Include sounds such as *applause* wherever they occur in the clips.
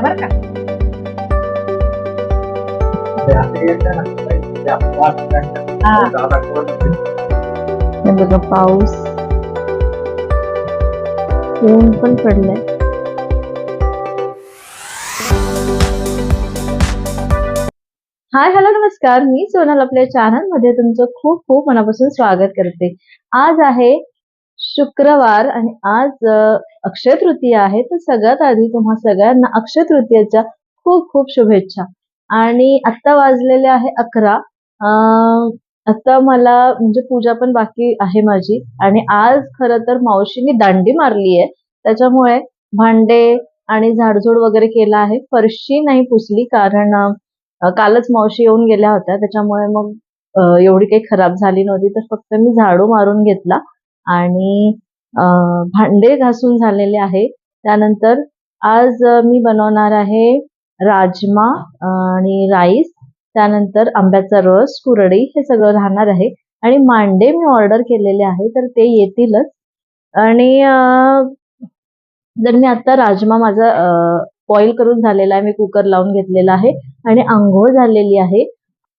बर का? हा. हे. बघा पाऊस. ऊन पण पडलंय. हाय हॅलो नमस्कार. मी सोनल आपल्या चॅनलमध्ये तुमचं खूप खूप मनापासून स्वागत करते. आज आहे शुक्रवार आणि आज अक्षय तृतीया आहे तर सगळ्यात आधी तुम्हा सगळ्यांना अक्षय तृतीयाच्या खूप खूप शुभेच्छा. आणि आता वाजलेले आहे अकरा. आता मला म्हणजे पूजा पण बाकी आहे माझी. आणि आज खर तर मावशीने दांडी मारली आहे. त्याच्यामुळे भांडे आणि झाडझूड वगैरे केला आहे. फरशी नाही पुसली कारण कालच मावशी येऊन गेल्या होत्या. त्याच्यामुळे मग एवढी काही खराब झाली नव्हती. तर फक्त मी झाडू मारून घेतला. आणि भांडे घासून झालेले आहे. त्यानंतर आज मी बनवणार आहे राजमा आणि राईस. त्यानंतर आंब्याचा रस कुरडी हे सगळं राहणार आहे. आणि मांडे मी ऑर्डर केलेले आहे तर ते येतीलच. आणि जर मी आता राजमा माझा बॉईल करून झालेला आहे मी कुकर लावून घेतलेला आहे आणि आंघोळ झालेली आहे.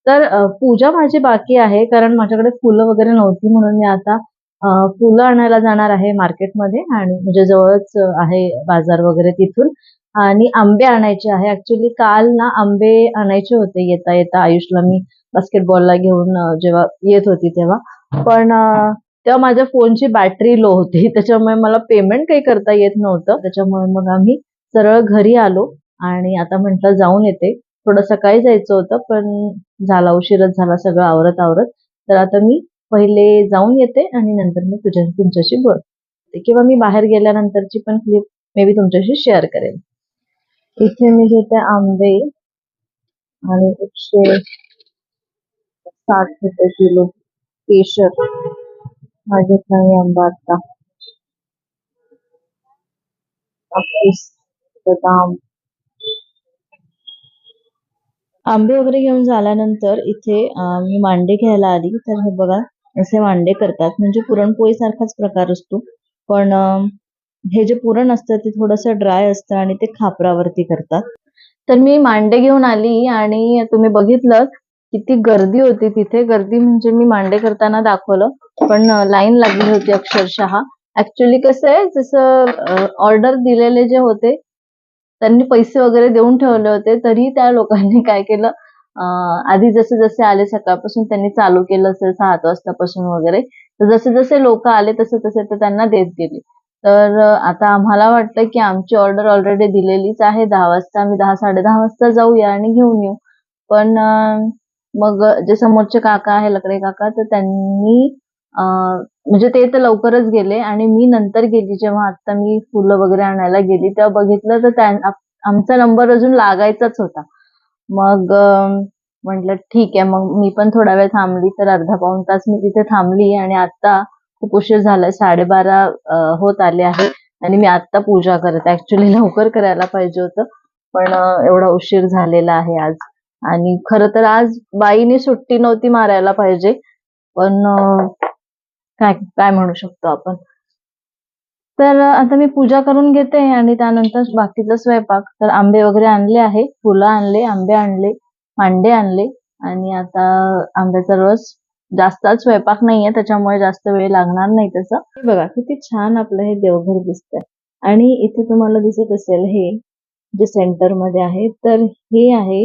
तर पूजा माझी बाकी आहे कारण माझ्याकडे फुलं वगैरे नव्हती म्हणून मी आता फुलं आणायला जाणार आहे मार्केटमध्ये आणि म्हणजे जवळच आहे बाजार वगैरे तिथून. आणि आंबे आणायचे आहे. ऍक्च्युली काल ना आंबे आणायचे होते येता येता. आयुषला मी बास्केटबॉलला घेऊन जेव्हा येत होती तेव्हा. पण तेव्हा माझ्या फोनची बॅटरी लो होती. *laughs* त्याच्यामुळे मला पेमेंट काही करता येत नव्हतं. त्याच्यामुळे मग आम्ही सरळ घरी आलो आणि आता म्हटलं जाऊन येते. थोडं सकाळी जायचं होतं पण झाला उशीरच झाला सगळं आवरत आवरत तर आता मी पहिले जाऊन येते आणि नंतर मी तुझ्या तुमच्याशी बोलते. किंवा मी बाहेर गेल्यानंतरची पण क्लिप मे बी तुमच्याशी शेअर करेन. इथे मी घेते आंबे आणि एकशे साठ रुपये किलो केशर. हा घेतला मी आंबा आता. हापूस बदाम आंबे. वगैरे घेऊन झाल्यानंतर इथे मी मांडे घ्यायला आली. तर हे बघा असे मांडे करतात. म्हणजे पुरणपोळी सारखाच प्रकार असतो. पण हे जे पुरण असतं ते थोडंसं ड्राय असतं आणि ते खापरावरती करतात. तर मी मांडे घेऊन आली आणि तुम्ही बघितलं किती गर्दी होती तिथे. गर्दी म्हणजे मी मांडे करताना दाखवलं पण लाईन लागली होती अक्षरशः. ऍक्च्युली कसं आहे जसं ऑर्डर दिलेले जे होते त्यांनी पैसे वगैरे देऊन ठेवले होते तरी त्या लोकांनी काय केलं आधी जसे जसे आले सकाळपासून त्यांनी चालू केलं असेल सात वाजतापासून वगैरे तर जसे जसे लोक आले तसे तसे ते त्यांना देत गेले. तर आता आम्हाला वाटतं की आमची ऑर्डर ऑलरेडी दिलेलीच आहे. दहा वाजता आम्ही दहा साडे दहा वाजता जाऊया आणि घेऊन येऊ. पण मग जे समोरचे काका आहे लकडे काका तर त्यांनी म्हणजे ते तर लवकरच गेले आणि मी नंतर गेली. जेव्हा आता मी फुलं वगैरे आणायला गेली तेव्हा बघितलं तर आमचा नंबर अजून लागायचाच होता. मग म्हटलं ठीक आहे मग मी पण थोडा वेळ थांबली तर अर्धा पाऊण तास मी तिथे थांबली आणि आता खूप उशीर झालाय साडेबारा होत आले आहे आणि मी आता पूजा करत ऍक्च्युली लवकर करायला पाहिजे होतं पण एवढा उशीर झालेला आहे आज. आणि खरं तर आज बाईने सुट्टी नव्हती मारायला पाहिजे पण काय काय म्हणू शकतो आपण? तर आता मी पूजा करून घेते आणि त्यानंतर बाकीचा स्वयंपाक. तर आंबे वगैरे आणले आहे. फुलं आणले आंबे आणले मांडे आणले आणि आता आंब्याचा रस. जास्त स्वयंपाक नाहीये त्याच्यामुळे जास्त वेळ लागणार नाही त्याचा. बघा किती छान आपलं हे देवघर दिसतंय. आणि इथे तुम्हाला दिसत असेल हे जे सेंटरमध्ये आहे तर हे आहे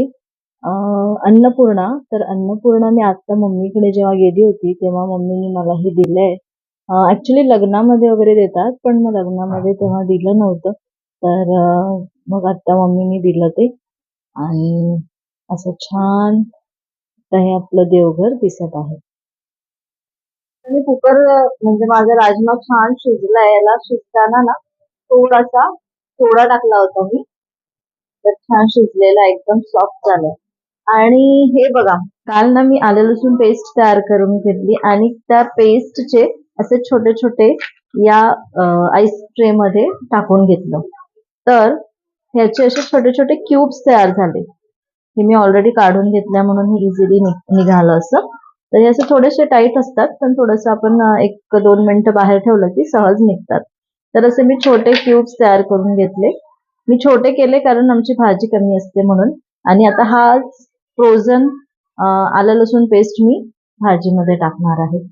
अन्नपूर्णा. तर अन्नपूर्णा मी आता मम्मीकडे जेव्हा गेली होती तेव्हा मम्मीने मला हे दिलंय. ऍक्च्युली लग्नामध्ये वगैरे देतात पण मग लग्नामध्ये तेव्हा दिलं नव्हतं. तर मग आता मम्मीने दिलं ते. आणि असं छान हे आपलं देवघर दिसत आहे. आणि कुकर म्हणजे माझा राजमा छान शिजलाय याला शिजताना ना थोडासा सोडा टाकला होता मी. तर छान शिजलेला एकदम सॉफ्ट झालाय आणि हे बघा काल ना मी आले लसूण पेस्ट तयार करून घेतली आणि त्या पेस्टचे असे छोटे छोटे या आईस ट्रे मध्ये टाकून घेतलं. तर ह्याचे असे छोटे छोटे क्यूब्स तयार झाले. हे मी ऑलरेडी काढून घेतल्या म्हणून हे इझिली निघालं असं. तर हे असे थोडेसे टाईट असतात पण थोडंसं आपण एक दोन मिनिटं बाहेर ठेवलं की सहज निघतात. तर असे मी छोटे क्यूब्स तयार करून घेतले. मी छोटे केले कारण आमची भाजी कमी असते म्हणून. आणि आता हा फ्रोझन आलं लसूण पेस्ट मी भाजीमध्ये टाकणार आहे.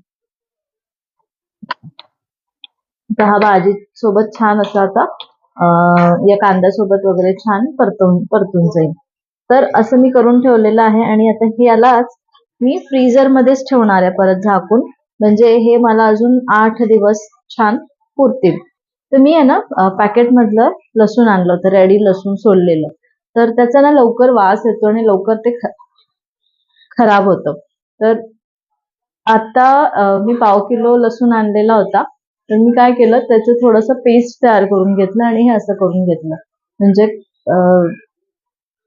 हा भाजी सोबत छान असा आता या कांद्यासोबत वगैरे छान परतून परतून जाईल. तर असं मी करून ठेवलेलं आहे आणि आता हे यालाच मी फ्रीझर मध्येच ठेवणार आहे परत झाकून. म्हणजे हे मला अजून आठ दिवस छान पुरतील. तर मी आहे ना पॅकेट मधलं लसूण आणलं होतं रेडी लसूण सोडलेलं. तर त्याचा ना लवकर वास येतो आणि लवकर ते ख- खराब होतं. तर आता मी पाव किलो लसूण आणलेला होता. तर मी काय केलं त्याचं थोडंसं पेस्ट तयार करून घेतलं आणि हे असं करून घेतलं. म्हणजे अं,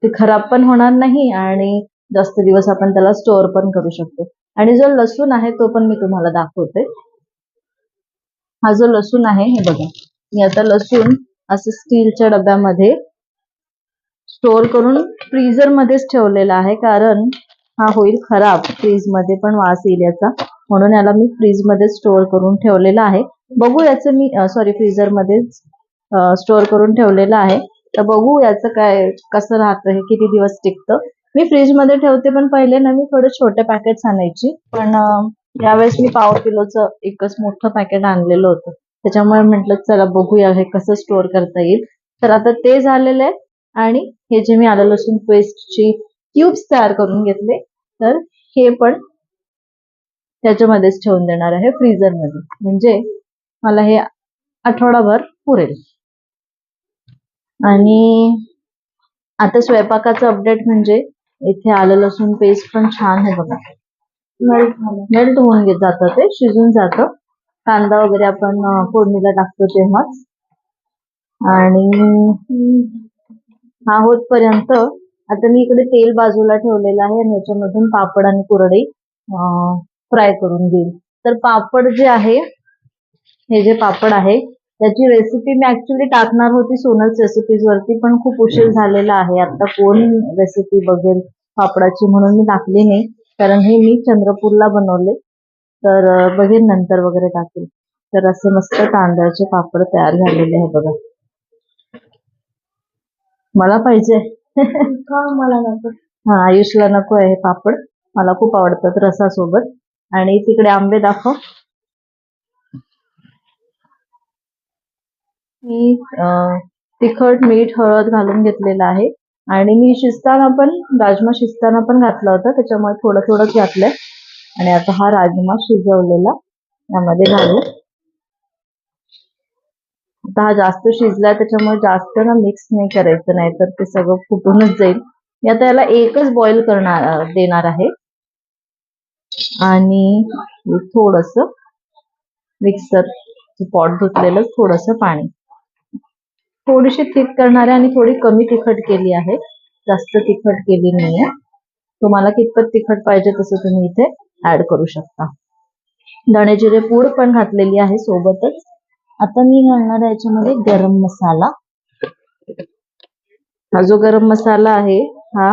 ते खराब पण होणार नाही आणि जास्त दिवस आपण त्याला स्टोअर पण करू शकतो. आणि जो लसूण आहे तो पण मी तुम्हाला दाखवते. हा जो लसूण आहे हे बघा. मी आता लसूण असं स्टीलच्या डब्यामध्ये स्टोअर करून फ्रीजरमध्येच ठेवलेला आहे. कारण हा होईल खराब फ्रीजमध्ये पण वास येईल याचा. म्हणून याला मी फ्रीजमध्ये स्टोअर करून ठेवलेला आहे. बघू याचं मी सॉरी फ्रीजर मध्येच स्टोअर करून ठेवलेलं आहे. तर बघू याचं काय कसं राहतं हे किती दिवस टिकतं. मी फ्रीजमध्ये ठेवते पण पहिले ना मी थोडे छोटे पॅकेट आणायची. पण यावेळेस मी पाव किलोचं एकच मोठं पॅकेट आणलेलं होतं. त्याच्यामुळे म्हटलं चला बघूया हे कसं स्टोअर करता येईल. तर आता ते झालेलं आहे. आणि हे जे मी आलं लसूण पेस्टची क्यूब्स तयार करून घेतले तर हे पण त्याच्यामध्येच ठेवून देणार आहे फ्रीझरमध्ये म्हणजे मला हे आठवडाभर पुरेल. आणि आता स्वयंपाकाचं अपडेट म्हणजे इथे आलं लसूण पेस्ट पण छान आहे बघा. मेल्ट होऊन घेत जातं ते शिजून जातं. कांदा वगैरे आपण फोडणीला टाकतो तेव्हाच. आणि हा होतपर्यंत आता मी इकडे तेल बाजूला ठेवलेलं आहे आणि याच्यामधून पापड आणि कुरडई फ्राय करून घेईल. तर पापड जे आहे हे जे पापड आहे त्याची रेसिपी मी ऍक्च्युली टाकणार होती सोनल्स रेसिपीज वरती पण खूप उशीर झालेला आहे. आता कोण रेसिपी बघेल पापडाची म्हणून मी टाकली नाही कारण हे मी चंद्रपूरला बनवले. तर बघेन नंतर वगैरे टाकेल. तर असे मस्त तांदळाचे पापड तयार झालेले आहे बघा. मला पाहिजे. मला नको? हा आयुषला नको आहे पापड. मला खूप आवडतात रसासोबत. आणि तिकडे आंबे दाखव. मी तिखट मीठ हळद घालून घेतलेलं आहे. आणि मी शिजताना पण राजमा शिजताना पण घातला होता. त्याच्यामुळे थोडं थोडंच घातलंय. आणि आता हा राजमा शिजवलेला. यामध्ये घालू. आता हा जास्त शिजलाय त्याच्यामुळे जास्त ना मिक्स नाही करायचं नाही तर ते सगळं फुटूनच जाईल. मी आता याला एकच बॉईल करणार देणार आहे. आणि थोडस मिक्सर पॉट धुतलेलं थोडस पाणी. थोडीशी थिक करणार आहे आणि थोडी कमी तिखट केली आहे. जास्त तिखट केली नाहीये. तुम्हाला कितपत तिखट पाहिजे तसं तुम्ही इथे ऍड करू शकता. धणे जिरे पूड पण घातलेली आहे सोबतच. आता मी घालणार आहे याच्यामध्ये गरम मसाला. हा जो गरम मसाला आहे हा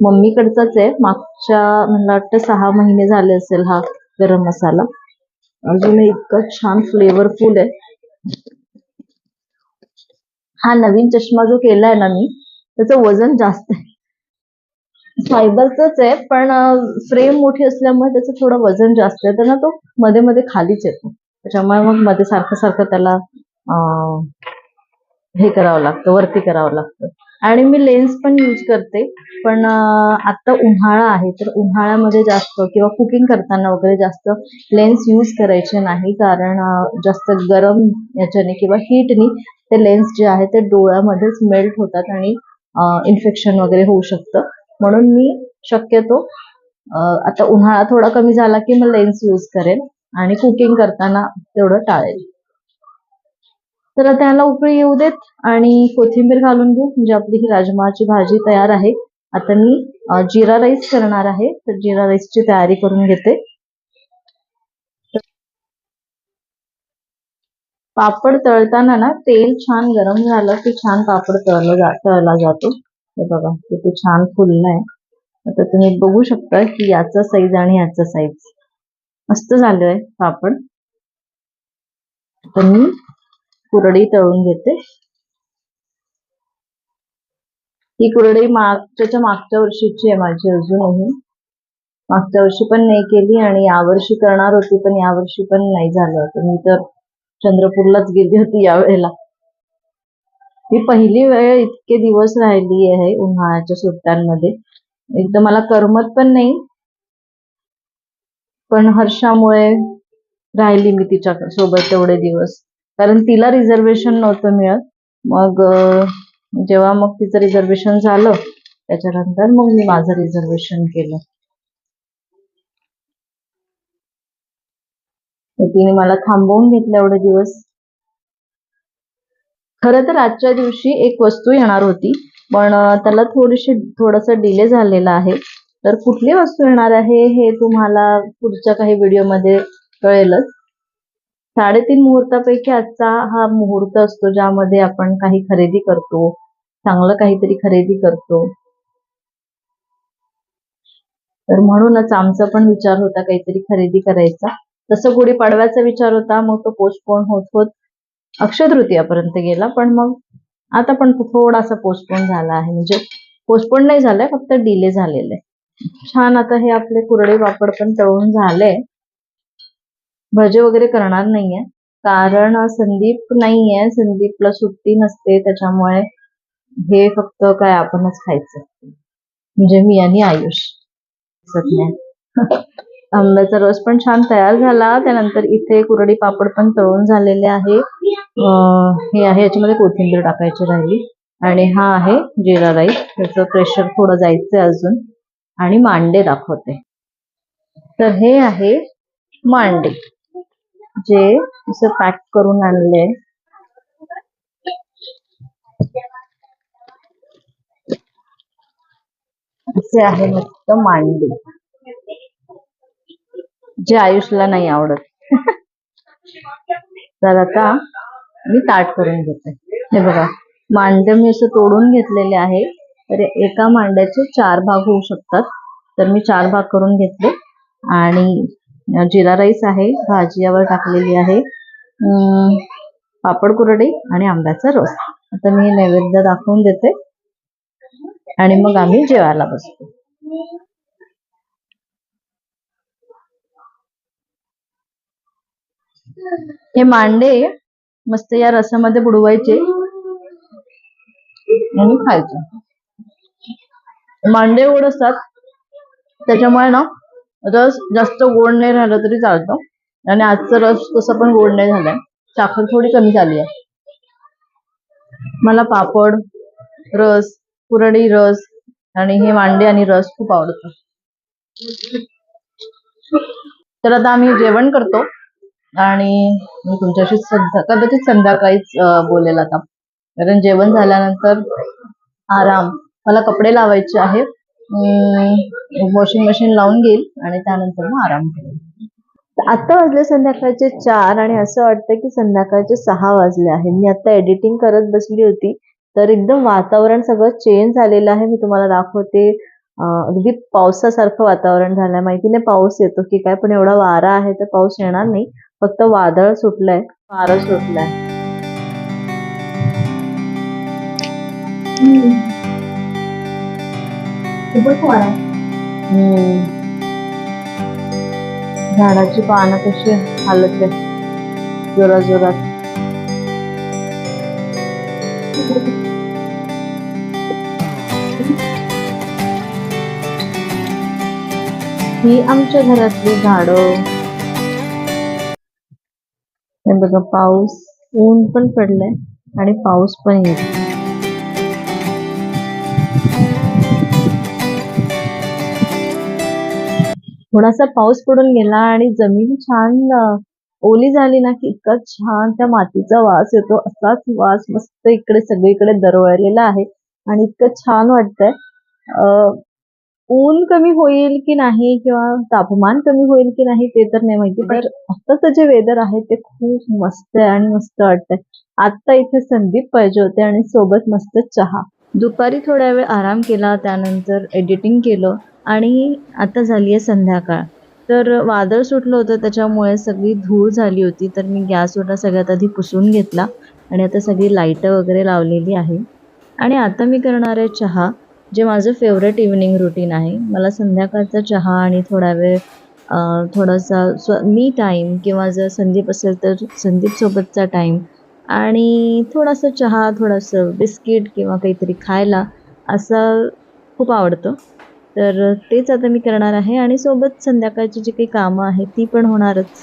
मम्मीकडचाच आहे. मागच्या मला वाटतं सहा महिने झाले असेल हा गरम मसाला. अजून इतका छान फ्लेवरफुल आहे. हा नवीन चष्मा जो केलाय ना मी त्याचं वजन जास्त आहे. फायबरच आहे पण फ्रेम मोठी असल्यामुळे त्याचं थोडं वजन जास्त आहे. तर ना तो मध्ये मध्ये खालीच येतो. त्याच्यामुळे मग मध्ये सारखं सारखं त्याला हे करावं लागतं वरती करावं लागतं. आणि मी लेन्स पण यूज करते पण आता उन्हाळा आहे तर उन्हाळ्यामध्ये जास्त किंवा कुकिंग करताना वगैरे जास्त लेन्स यूज करायचे नाही कारण जास्त गरम याच्याने किंवा हीटनी ते लेन्स जे आहे ते डोळ्यामध्येच मेल्ट होतात आणि इन्फेक्शन वगैरे होऊ शकतं. म्हणून मी शक्यतो आता उन्हाळा थोडा कमी झाला की मग लेन्स यूज करेन आणि कुकिंग करताना तेवढं टाळेल तर त्याला उकळी येऊ देत आणि कोथिंबीर घालून घेऊ म्हणजे आपली ही राजमाची भाजी तयार आहे. आता मी जिरा राईस करणार आहे तर जिरा राईसची तयारी करून घेते. पापड तळताना ना तेल छान गरम झालं की छान पापड तळलं जा तळला जातो. हे बघा किती छान फुललाय आता तुम्ही बघू शकता की याचा साईज आणि याचा साईज मस्त झालोय पापड तर मी कुरडी तळून घेते. ही कुरडई मागच्या मागच्या वर्षीची आहे माझी अजूनही. मागच्या वर्षी पण नाही केली आणि यावर्षी करणार होती पण यावर्षी पण नाही झालं. तर मी तर चंद्रपूरलाच गेली होती यावेळेला. मी पहिली वेळ इतके दिवस राहिली आहे उन्हाळ्याच्या सुट्ट्यांमध्ये. एकदम मला करमत पण नाही. पण हर्षामुळे राहिली मी तिच्या सोबत तेवढे दिवस. कारण तिला रिझर्वेशन नव्हतं मिळत. मग जेव्हा मग तिचं रिझर्वेशन झालं त्याच्यानंतर मग मी माझं रिझर्वेशन केलं. तिने मला थांबवून घेतलं एवढे दिवस. खरं तर आजच्या दिवशी एक वस्तू येणार होती पण त्याला थोडीशी थोडासा डिले झालेला आहे. तर कुठली वस्तू येणार आहे हे तुम्हाला पुढच्या काही व्हिडिओमध्ये कळेलच. साडेतीन मुहूर्तापैकी आजचा हा मुहूर्त असतो ज्यामध्ये आपण काही खरेदी करतो चांगलं काहीतरी खरेदी करतो. तर म्हणूनच आमचा पण विचार होता काहीतरी खरेदी करायचा. तसं गुढीपाडव्याचा विचार होता मग तो पोस्टपोन होत होत अक्षय तृतीयापर्यंत गेला पण मग आता पण थोडासा पोस्टपोन झाला आहे. म्हणजे पोस्टपोन नाही झालाय फक्त डिले झालेला आहे. छान आता हे आपले कुरडे पापड पण तळून झाले. भजे वगैरे करणार नाहीये. कारण संदीप नाहीये. संदीपला सुट्टी नसते त्याच्यामुळे हे फक्त काय आपणच खायचं. म्हणजे मी आणि आयुष. सध्या आंब्याचा रस पण छान तयार झाला. त्यानंतर इथे कुरडी पापड पण तळून झालेले आहे. हे आहे याच्यामध्ये कोथिंबीर टाकायची राहिली. आणि हा आहे जिरा राईस. त्याचं प्रेशर थोडं जायचंय अजून. आणि मांडे दाखवते. तर हे आहे मांडे. जे असं पॅक करून आणले. असे आहे मस्त मांडे. जे आयुषला नाही आवडत. *laughs* तर आता मी ताट करून घेते. हे बघा मांडे मी असं तोडून घेतलेले आहे. तर एका मांड्याचे चार भाग होऊ शकतात. तर मी चार भाग करून घेतले. आणि जिरा राईस आहे भाजी यावर टाकलेली आहे. पापड कुरडे आणि आंब्याचा रस. आता मी नैवेद्य दाखवून देते. आणि मग आम्ही जेवायला बसतो. हे मांडे मस्त या रसामध्ये बुडवायचे. आणि खायचे. मांडे गोड असतात. त्याच्यामुळे ना रस जास्त गोड नाही राहिला तरी चालतो. आणि आजचा रस तसं पण गोड नाही झालाय. साखर थोडी कमी झाली आहे. मला पापड रस कुरडी रस आणि हे मांडे आणि रस खूप आवडतो तर आता आम्ही जेवण करतो. आणि मी तुमच्याशी सध्या कदाचित संध्याकाळीच बोलेल आता. कारण जेवण झाल्यानंतर आराम. मला कपडे लावायचे आहेत. वॉशिंग मशीन लावून घेईल आणि त्यानंतर मग आराम करेल. आता वाजले संध्याकाळचे चार आणि असं वाटतं की संध्याकाळचे सहा वाजले आहे मी आता एडिटिंग करत बसली होती. तर एकदम वातावरण सगळं चेंज झालेलं आहे. मी तुम्हाला दाखवते. अगदी पावसासारखं वातावरण झालंय. माहिती नाही पाऊस येतो की काय पण एवढा वारा आहे तर पाऊस येणार नाही. फक्त वादळ सुटलंय वारं सुटलंय. खूपच वारा हम्म. झाडाची पानं कशी हालत जोरात जोरात. ही आमच्या घरातली झाडं. हे बघा पाऊस ऊन पण पडलंय आणि पाऊस पण येत थोडासा पाऊस पडून गेला आणि जमीन छान ओली झाली ना की इतका छान त्या मातीचा वास येतो. असाच वास मस्त इकडे सगळीकडे दरवळलेला आहे आणि इतकं छान वाटतंय. अं, ऊन कमी होईल की नाही किंवा तापमान कमी होईल की नाही ते तर नाही माहिती पण आत्ताचं जे वेदर आहे ते खूप मस्त आहे आणि मस्त वाटतंय. आता इथे संदीप पाहिजे होते आणि सोबत मस्त चहा. दुपारी थोड्या वेळ आराम केला त्यानंतर एडिटिंग केलं आणि आता झाली आहे संध्याकाळ. तर वादळ सुटलं होतं त्याच्यामुळे सगळी धूळ झाली होती तर मी गॅसवर सगळ्यात आधी पुसून घेतला आणि आता सगळी लाईटं वगैरे लावलेली आहे. आणि आता मी करणार आहे चहा. जे माझं फेवरेट इव्हनिंग रुटीन आहे मला संध्याकाळचा चहा आणि थोडा वेळ थोडासा स्व मी टाईम किंवा जर संदीप असेल तर संदीपसोबतचा टाईम आणि थोडासा चहा थोडंसं बिस्किट किंवा काहीतरी खायला असं खूप आवडतं. तर तेच आता मी करणार आहे आणि सोबत संध्याकाळची जी काही कामं आहेत ती पण होणारच.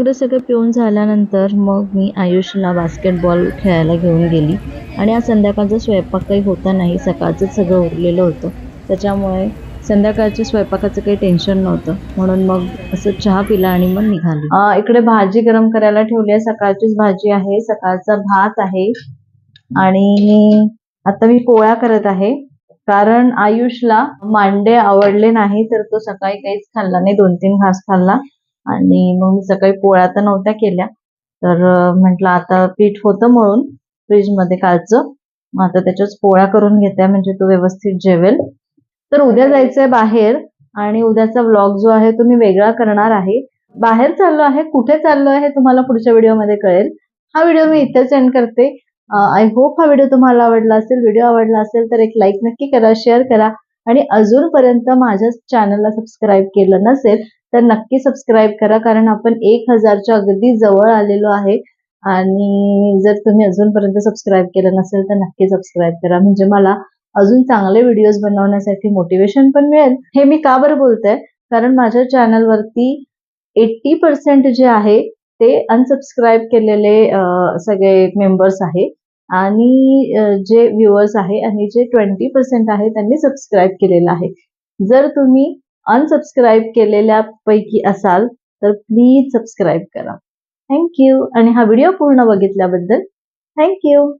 वगैरे सगळं पिऊन झाल्यानंतर मग मी आयुषला बास्केटबॉल खेळायला घेऊन गेली. आणि आज संध्याकाळचा स्वयंपाक काही होता नाही सकाळचंच सगळं उरलेलं होतं. त्याच्यामुळे संध्याकाळच्या स्वयंपाकाचं काही टेन्शन नव्हतं. म्हणून मग असं चहा पिला आणि मग निघाली. इकडे भाजी गरम करायला ठेवली आहे. सकाळचीच भाजी आहे. सकाळचा भात आहे. आणि आता मी पोळ्या करत आहे. कारण आयुषला मांडे आवडले नाही तर तो सकाळी काहीच खाल्ला नाही. दोन तीन घास खाल्ला. आणि मग मी सकाळी पोळ्या तर नव्हत्या केल्या. तर म्हटलं आता पीठ होतं म्हणून फ्रीजमध्ये कालचं. मग आता त्याच्याच पोळ्या करून घेते म्हणजे तो व्यवस्थित जेवेल. तर उद्या जायचंय बाहेर आणि उद्याचा व्लॉग जो आहे तो मी वेगळा करणार आहे. बाहेर चाललो आहे कुठे चाललो आहे तुम्हाला पुढच्या व्हिडिओमध्ये कळेल. हा व्हिडिओ मी इथेच एंड करते. आय होप हा व्हिडिओ तुम्हाला आवडला असेल व्हिडिओ आवडला असेल तर एक लाईक नक्की करा शेअर करा. आणि अजूनपर्यंत माझ्या चॅनलला सबस्क्राईब केलं नसेल तर नक्की सबस्क्राईब करा कारण आपण एक हजारच्या अगदी जवळ आलेलो आहे. आणि जर तुम्ही अजूनपर्यंत सबस्क्राईब केलं नसेल तर नक्की सबस्क्राईब करा. म्हणजे मला अजून चांगले व्हिडिओज बनवण्यासाठी मोटिवेशन पण मिळेल. हे मी का बरं बोलते कारण माझ्या चॅनलवरती एट्टी पर्सेंट जे आहे ते अनसबस्क्राईब केलेले सगळे मेंबर्स आहे. आणि जे व्ह्युअर्स आहे आणि जे ट्वेंटी पर्सेंट आहे त्यांनी सबस्क्राईब केलेलं आहे. जर तुम्ही अनसबस्क्राईब केलेल्या पैकी असाल तर प्लीज सबस्क्राईब करा. थँक्यू आणि हा व्हिडिओ पूर्ण बघितल्याबद्दल थँक्यू